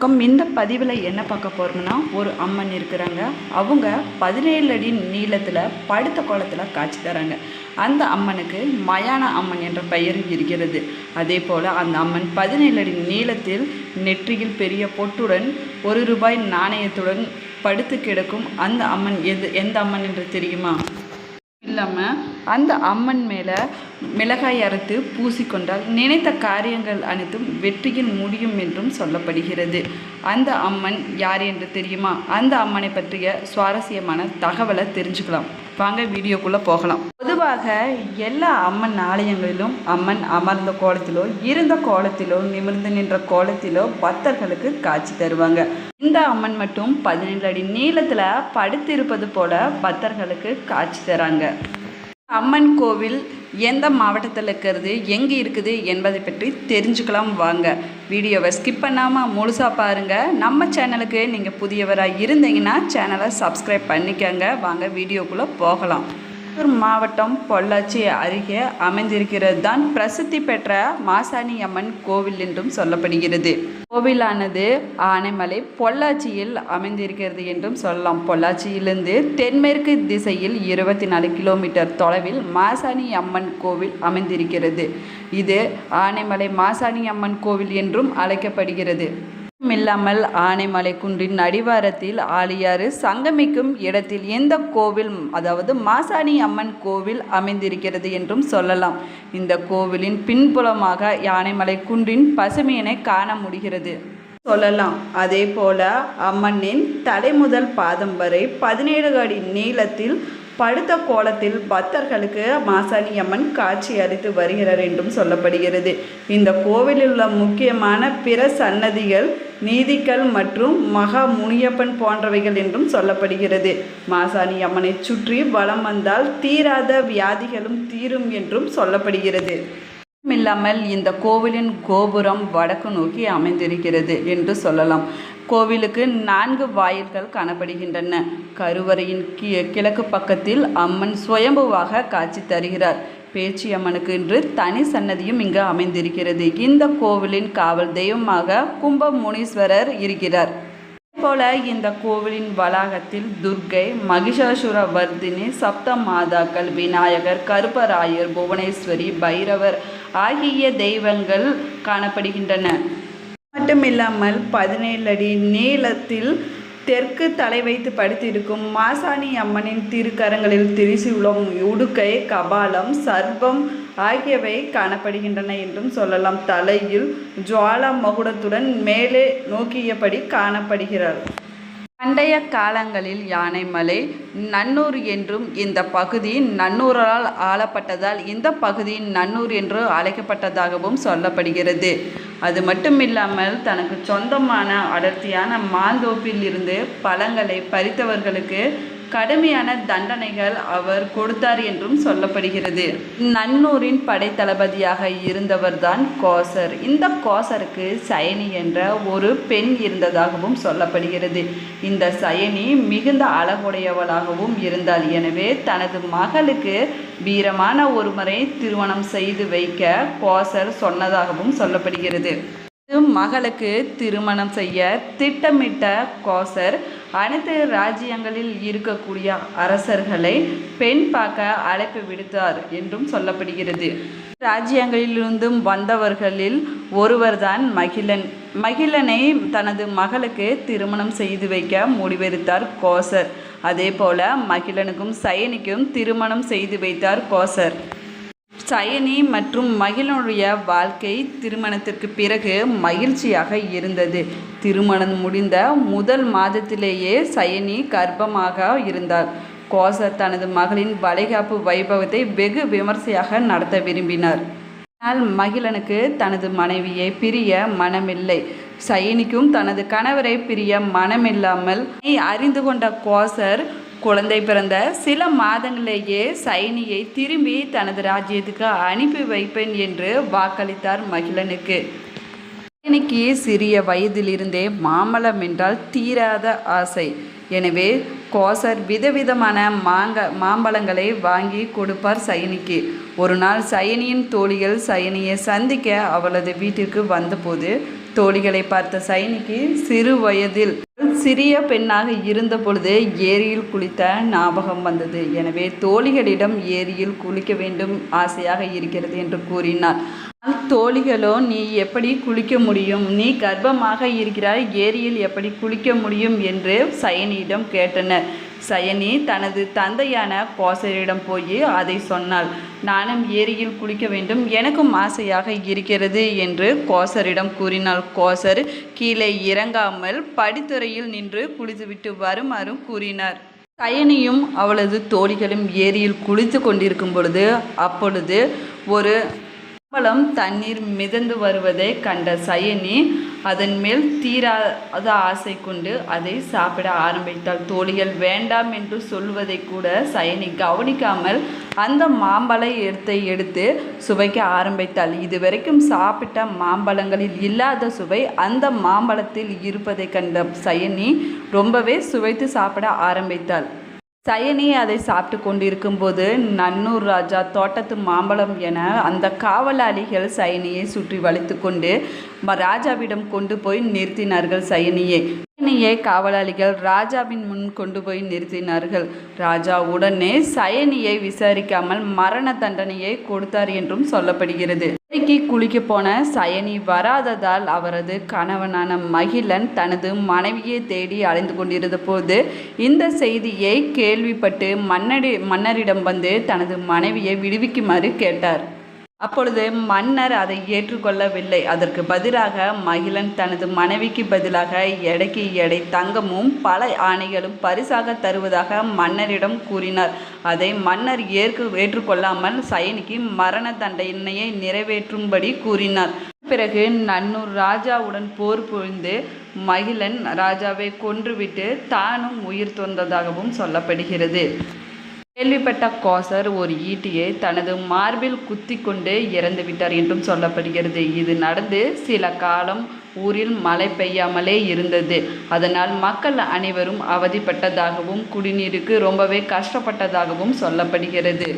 வணக்கம் இந்த பதிவில் என்ன பார்க்க போகிறோம்னா ஒரு அம்மன் இருக்கிறாங்க. அவங்க பதினேழு அடி நீளத்தில் படுத்த கோலத்தில் காட்சி தராங்க. அந்த அம்மனுக்கு மயான அம்மன் என்ற பெயர் இருக்கிறது. அதே போல் அந்த அம்மன் பதினேழு அடி நீளத்தில் நெற்றியில் பெரிய பொட்டுடன் ஒரு ரூபாய் நாணயத்துடன் படுத்து கிடக்கும். அந்த அம்மன் எது எந்த அம்மன் என்று தெரியுமா? இல்லாமல் அந்த அம்மன் மேலே மிளகாய் அறுத்து பூசிக்கொண்டால் நினைத்த காரியங்கள் அனைத்தும் வெற்றியில் முடியும் என்றும் சொல்லப்படுகிறது. அந்த அம்மன் யார் என்று தெரியுமா? அந்த அம்மனை பற்றிய சுவாரஸ்யமான தகவலை தெரிஞ்சுக்கலாம். வாங்க வீடியோக்குள்ளே போகலாம். பொதுவாக எல்லா அம்மன் ஆலயங்களிலும் அம்மன் அமர்ந்த கோலத்திலோ இருந்த கோலத்திலோ நிமிர்ந்து நின்ற கோலத்திலோ பக்தர்களுக்கு காட்சி தருவாங்க. இந்த அம்மன் மட்டும் பதினேழு அடி நீளத்தில் படுத்திருப்பது போல பக்தர்களுக்கு காட்சி தராங்க. அம்மன் கோவில் எந்த மாவட்டத்தில் இருக்கிறது எங்கே இருக்குது என்பதை பற்றி தெரிஞ்சுக்கலாம் வாங்க. வீடியோவை ஸ்கிப் பண்ணாமல் முழுசாக பாருங்கள் நம்ம சேனலுக்கு நீங்கள் புதியவராக இருந்தீங்கன்னா சேனலை சப்ஸ்கிரைப் பண்ணிக்கோங்க. வாங்க வீடியோக்குள்ளே போகலாம். திருப்பூர் மாவட்டம் பொள்ளாச்சி அருகே அமைந்திருக்கிறது தான் பிரசித்தி பெற்ற மாசாணி அம்மன் கோவில் என்றும் சொல்லப்படுகிறது. கோவிலானது ஆனைமலை பொள்ளாச்சியில் அமைந்திருக்கிறது என்றும் சொல்லலாம். பொள்ளாச்சியிலிருந்து தென்மேற்கு திசையில் இருபத்தி நாலு கிலோமீட்டர் தொலைவில் மாசாணி அம்மன் கோவில் அமைந்திருக்கிறது. இது ஆனைமலை மாசாணி அம்மன் கோவில் என்றும் அழைக்கப்படுகிறது. இல்லாமல் ஆனைமலை குன்றின் அடிவாரத்தில் ஆலியாறு சங்கமிக்கும் இடத்தில் எந்த கோவில் அதாவது மாசாணி அம்மன் கோவில் அமைந்திருக்கிறது என்றும் சொல்லலாம். இந்த கோவிலின் பின்புலமாக யானைமலை குன்றின் பசுமையினை காண முடிகிறது. சொல்லலாம். அதே போல அம்மனின் தலைமுதல் பாதம் வரை பதினேழு அடி நீளத்தில் படுத்த கோலத்தில் பக்தர்களுக்கு மாசாணி அம்மன் காட்சி அளித்து வருகிறார் என்றும் சொல்லப்படுகிறது. இந்த கோவிலில் உள்ள முக்கியமான பிற சன்னதிகள் நீதிக்கல் மற்றும் மகா முனியப்பன் போன்றவைகள் என்றும் சொல்லப்படுகிறது. மாசாணி அம்மனை சுற்றி வலம் வந்தால் தீராத வியாதிகளும் தீரும் என்றும் சொல்லப்படுகிறது. இல்லாமல் இந்த கோவிலின் கோபுரம் வடக்கு நோக்கி அமைந்திருக்கிறது என்று சொல்லலாம். கோவிலுக்கு நான்கு வாயில்கள் காணப்படுகின்றன. கருவறையின் கி கிழக்கு பக்கத்தில் அம்மன் சுயம்புவாக காட்சி தருகிறார். பேச்சி அம்மனுக்கு இன்று தனி சன்னதியும் இங்கு அமைந்திருக்கிறது. இந்த கோவிலின் காவல் தெய்வமாக கும்ப முனீஸ்வரர் இருக்கிறார். போல இந்த கோவிலின் வளாகத்தில் துர்க்கை மகிஷாசுர வர்தினி சப்த மாதாக்கள் விநாயகர் கருப்பராயர் புவனேஸ்வரி பைரவர் ஆகிய தெய்வங்கள் காணப்படுகின்றன. மட்டுமில்லாமல் பதினேழு அடி நீளத்தில் தெற்கு தலை வைத்து படுத்திருக்கும் மாசாணி அம்மனின் திருக்கரங்களில் திரிசூலம் உடுக்கை கபாலம் சர்வம் ஆகியவை காணப்படுகின்றன என்றும் சொல்லலாம். தலையில் ஜுவாலா மகுடத்துடன் மேலே நோக்கியபடி காணப்படுகிறார். பண்டைய காலங்களில் யானைமலை நன்னூர் என்றும் இந்த பகுதி நன்னூரால் ஆளப்பட்டதால் இந்த பகுதி நன்னூர் என்று அழைக்கப்பட்டதாகவும் சொல்லப்படுகிறது. அது மட்டும் இல்லாமல் தனக்கு சொந்தமான அடர்த்தியான மாந்தோப்பில் இருந்து பழங்களை பறித்தவர்களுக்கு கடுமையான தண்டனைகள் அவர் கொடுத்தார் என்றும் சொல்லப்படுகிறது. நன்னூரின் படைத்தளபதியாக இருந்தவர்தான் கோசர். இந்த கோசருக்கு சயனி என்ற ஒரு பெண் இருந்ததாகவும் சொல்லப்படுகிறது. இந்த சயனி மிகுந்த அழகுடையவளாகவும் இருந்தாள். எனவே தனது மகளுக்கு வீரமான ஒருவரை திருமணம் செய்து வைக்க கோசர் சொன்னதாகவும் சொல்லப்படுகிறது. மகளுக்கு திருமணம் செய்ய திட்டமிட்ட கோசர் அனைத்து ராஜ்யங்களில் இருக்கக்கூடிய அரசர்களை பெண் பார்க்க அழைப்பு விடுத்தார் என்றும் சொல்லப்படுகிறது. ராஜ்யங்களிலிருந்தும் வந்தவர்களில் ஒருவர்தான் மகிழன். மகிழனை தனது மகளுக்கு திருமணம் செய்து வைக்க முடிவெடுத்தார் கோசர். அதே போல மகிழனுக்கும் சயனிக்கும் திருமணம் செய்து வைத்தார் கோசர். சயனி மற்றும் மகிழனுடைய வாழ்க்கை திருமணத்திற்கு பிறகு மகிழ்ச்சியாக இருந்தது. திருமணம் முடிந்த முதல் மாதத்திலேயே சயனி கர்ப்பமாக இருந்தார். கோசர் தனது மகளின் வளைகாப்பு வைபவத்தை வெகு விமர்சையாக நடத்த விரும்பினார். ஆனால் மகிழனுக்கு தனது மனைவியை பிரிய மனமில்லை. சயனிக்கும் தனது கணவரை பிரிய மனமில்லாமல் அறிந்து கொண்ட கோசர் குழந்தை பிறந்த சில மாதங்களிலேயே சைனியை திரும்பி தனது ராஜ்யத்துக்கு அனுப்பி வைப்பேன் என்று வாக்களித்தார் மகிழனுக்கு. சைனிக்கு சிறிய வயதிலிருந்தே மாம்பழம் என்றால் தீராத ஆசை. எனவே கோசர் விதவிதமான மாங்க மாம்பழங்களை வாங்கி கொடுப்பார் சைனிக்கு. ஒரு நாள் சயனியின் தோழிகள் சயனியை சந்திக்க அவளது வீட்டிற்கு வந்தபோது தோழிகளை பார்த்த சைனிக்கு சிறு வயதில் சிறிய பெண்ணாக இருந்த பொழுது ஏரியில் குளித்த ஞாபகம் வந்தது. எனவே தோழிகளிடம் ஏரியில் குளிக்க வேண்டும் ஆசையாக இருக்கிறது என்று கூறினார் ஆனால் தோழிகளோ நீ எப்படி குளிக்க முடியும்? நீ கர்ப்பமாக இருக்கிறாய் ஏரியில் எப்படி குளிக்க முடியும்? என்று சயனியிடம் கேட்டனர். சயனி தனது தந்தையான கோசரிடம் போய் அதை சொன்னாள். நானும் ஏரியில் குளிக்க வேண்டும். எனக்கும் ஆசையாக இருக்கிறது என்று கோசரிடம் கூறினாள். கோசர் கீழே இறங்காமல் படித்துறையில் நின்று குளித்துவிட்டு வருமாறும் கூறினார். சயனியும் அவளது தோழிகளும் ஏரியில் குளித்து கொண்டிருக்கும் பொழுது அப்பொழுது ஒரு மாம்பழம் தண்ணீர் மிதந்து வருவதை கண்ட சயனி அதன் மேல் தீராத ஆசை கொண்டு அதை சாப்பிட ஆரம்பித்தாள். தோழிகள் வேண்டாம் என்று சொல்வதை கூட சயனி கவனிக்காமல் அந்த மாம்பழ எடுத்தை எடுத்து சுவைக்க ஆரம்பித்தாள். இதுவரைக்கும் சாப்பிட்ட மாம்பழங்களில் இல்லாத சுவை அந்த மாம்பழத்தில் இருப்பதை கண்ட சயனி ரொம்பவே சுவைத்து சாப்பிட ஆரம்பித்தாள். சயனி அதை சாப்பிட்டு கொண்டிருக்கும்போது நன்னூர் ராஜா தோட்டத்து மாம்பழம் என அந்த காவலாளிகள் சயனியை சுற்றி வளைத்து கொண்டு ராஜாவிடம் கொண்டு போய் நிறுத்தினார்கள் சயனியை. சயனியை காவலாளிகள் ராஜாவின் முன் கொண்டு போய் நிறுத்தினார்கள். ராஜா உடனே சயனியை விசாரிக்காமல் மரண தண்டனையை கொடுத்தார் என்றும் சொல்லப்படுகிறது. ஏரிக்கு குளிக்க போன சயனி வராததால் அவரது கணவனான மகிழன் தனது மனைவியை தேடி அலைந்து கொண்டிருந்த போது இந்த செய்தியை கேள்விப்பட்டு மன்னடி மன்னரிடம் வந்து தனது மனைவியை விடுவிக்குமாறு கேட்டார். அப்பொழுது மன்னர் அதை ஏற்றுக்கொள்ளவில்லை. அதற்கு பதிலாக மகிழன் தனது மனைவிக்கு பதிலாக எடைக்கு எடை தங்கமும் பல ஆணைகளும் பரிசாக தருவதாக மன்னரிடம் கூறினார். அதை மன்னர் ஏற்க ஏற்றுக்கொள்ளாமல் சயனிக்கு மரண தண்டனையை நிறைவேற்றும்படி கூறினார். பிறகு நன்னூர் ராஜாவுடன் போர் புரிந்து மகிழன் ராஜாவை கொன்றுவிட்டு தானும் உயிர் துறந்ததாகவும் சொல்லப்படுகிறது. கேள்விப்பட்ட கோசர் ஒரு ஈட்டியை தனது மார்பில் குத்தி கொண்டு இறந்து விட்டார் என்றும் சொல்லப்படுகிறது. இது நடந்து சில காலம் ஊரில் மழை பெய்யாமலே இருந்தது. அதனால் மக்கள் அனைவரும் அவதிப்பட்டதாகவும் குடிநீருக்கு ரொம்பவே கஷ்டப்பட்டதாகவும் சொல்லப்படுகிறது.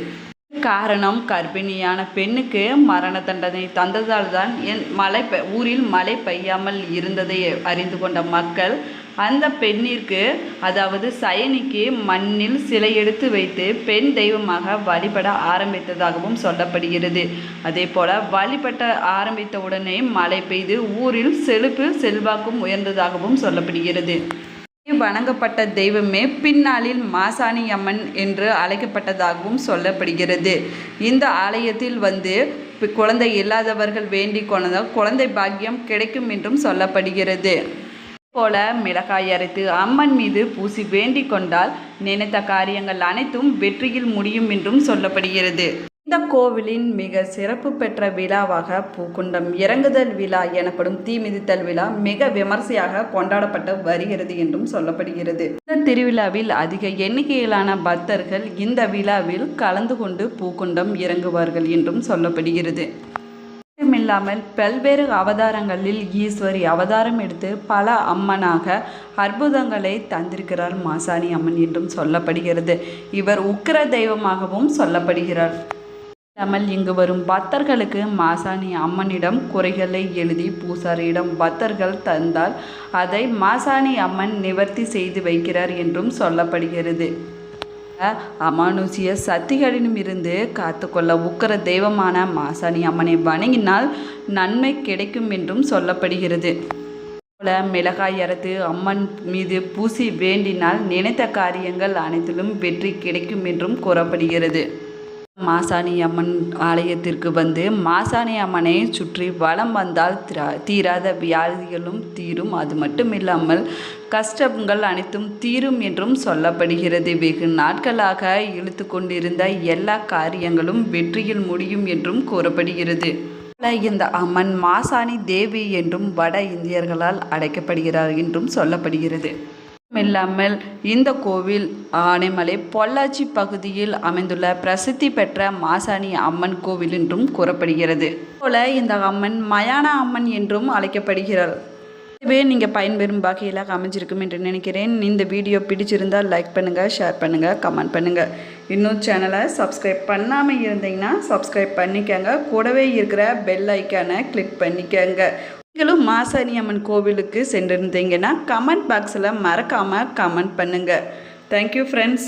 காரணம் கர்ப்பிணியான பெண்ணுக்கு மரண தண்டனை தந்ததால் தான் என் மழை பெ- ஊரில் மழை பெய்யாமல் இருந்ததை அறிந்து கொண்ட மக்கள் அந்த பெண்ணிற்கு அதாவது சயனிக்கு மண்ணில் சிலை எடுத்து வைத்து பெண் தெய்வமாக வழிபட ஆரம்பித்ததாகவும் சொல்லப்படுகிறது. அதே போல வழிபட்ட ஆரம்பித்த உடனே மழை பெய்து ஊரில் செழிப்பு செல்வாக்கும் உயர்ந்ததாகவும் சொல்லப்படுகிறது. வணங்கப்பட்ட தெய்வமே பின்னாளில் மாசாணி அம்மன் என்று அழைக்கப்பட்டதாகவும் சொல்லப்படுகிறது. இந்த ஆலயத்தில் வந்து குழந்தை இல்லாதவர்கள் வேண்டிக் கொண்டால் குழந்தை பாக்கியம் கிடைக்கும் என்றும் சொல்லப்படுகிறது. போல மிளகாய் அரைத்து அம்மன் மீது பூசி வேண்டிக் கொண்டால் நினைத்த காரியங்கள் அனைத்தும் வெற்றியில் முடியும் என்றும் சொல்லப்படுகிறது. இந்த கோவிலின் மிக சிறப்பு பெற்ற விழாவாக பூக்குண்டம் இறங்குதல் விழா எனப்படும் தீ மிதித்தல் விழா மிக விமர்சையாக கொண்டாடப்பட்டு வருகிறது என்றும் சொல்லப்படுகிறது. இந்த திருவிழாவில் அதிக எண்ணிக்கையிலான பக்தர்கள் இந்த விழாவில் கலந்து கொண்டு பூக்குண்டம் இறங்குவார்கள் என்றும் சொல்லப்படுகிறது. மட்டுமில்லாமல் பல்வேறு அவதாரங்களில் ஈஸ்வரி அவதாரம் எடுத்து பல அம்மனாக அற்புதங்களை தந்திருக்கிறார் மாசாணி அம்மன் என்றும் சொல்லப்படுகிறது. இவர் உக்கிர தெய்வமாகவும் சொல்லப்படுகிறார். இல்லாமல் இங்கு வரும் பக்தர்களுக்கு மாசாணி அம்மனிடம் குறைகளை எழுதி பூசாரியிடம் பக்தர்கள் தந்தால் அதை மாசாணி அம்மன் நிவர்த்தி செய்து வைக்கிறார் என்றும் சொல்லப்படுகிறது. அமானுஷிய சக்திகளிடமிருந்து காத்துக்கொள்ள உக்கர தெய்வமான மாசாணி அம்மனை வணங்கினால் நன்மை கிடைக்கும் என்றும் சொல்லப்படுகிறது. போல மிளகாய் அறுத்து அம்மன் மீது பூசி வேண்டினால் நினைத்த காரியங்கள் அனைத்திலும் வெற்றி கிடைக்கும் என்றும் கூறப்படுகிறது. மாசாணி அம்மன் ஆலயத்திற்கு வந்து மாசாணி அம்மனை சுற்றி வலம் வந்தால் திரா- தீராத வியாதிகளும் தீரும். அது மட்டும் இல்லாமல் கஷ்டங்கள் அனைத்தும் தீரும் என்றும் சொல்லப்படுகிறது. வெகு நாட்களாக இழுத்து கொண்டிருந்த எல்லா காரியங்களும் வெற்றியில் முடியும் என்றும் கூறப்படுகிறது. இந்த அம்மன் மாசாணி தேவி என்றும் வட இந்தியர்களால் அழைக்கப்படுகிறார் என்றும் சொல்லப்படுகிறது. இல்லாமல் இந்த கோவில் ஆனைமலை பொள்ளாச்சி பகுதியில் அமைந்துள்ள பிரசித்தி பெற்ற மாசாணி அம்மன் கோவில் என்றும் கூறப்படுகிறது. போல இந்த அம்மன் மயான அம்மன் என்றும் அழைக்கப்படுகிறார் இதுவே நீங்கள் பயன்பெறும் வகையில் அமைஞ்சிருக்கும் என்று நினைக்கிறேன். இந்த வீடியோ பிடிச்சிருந்தால் லைக் பண்ணுங்கள் ஷேர் பண்ணுங்கள் கமெண்ட் பண்ணுங்கள் இன்னும் சேனலை சப்ஸ்கிரைப் பண்ணாமல் இருந்தீங்கன்னா சப்ஸ்கிரைப் பண்ணிக்கங்க. கூடவே இருக்கிற பெல் ஐக்கானை கிளிக் பண்ணிக்கங்க. நீங்களும் மாசாணி அம்மன் கோவிலுக்கு சென்றிருந்தீங்கன்னா கமெண்ட் பாக்ஸில் மறக்காமல் கமெண்ட் பண்ணுங்கள் தேங்க்யூ ஃப்ரெண்ட்ஸ்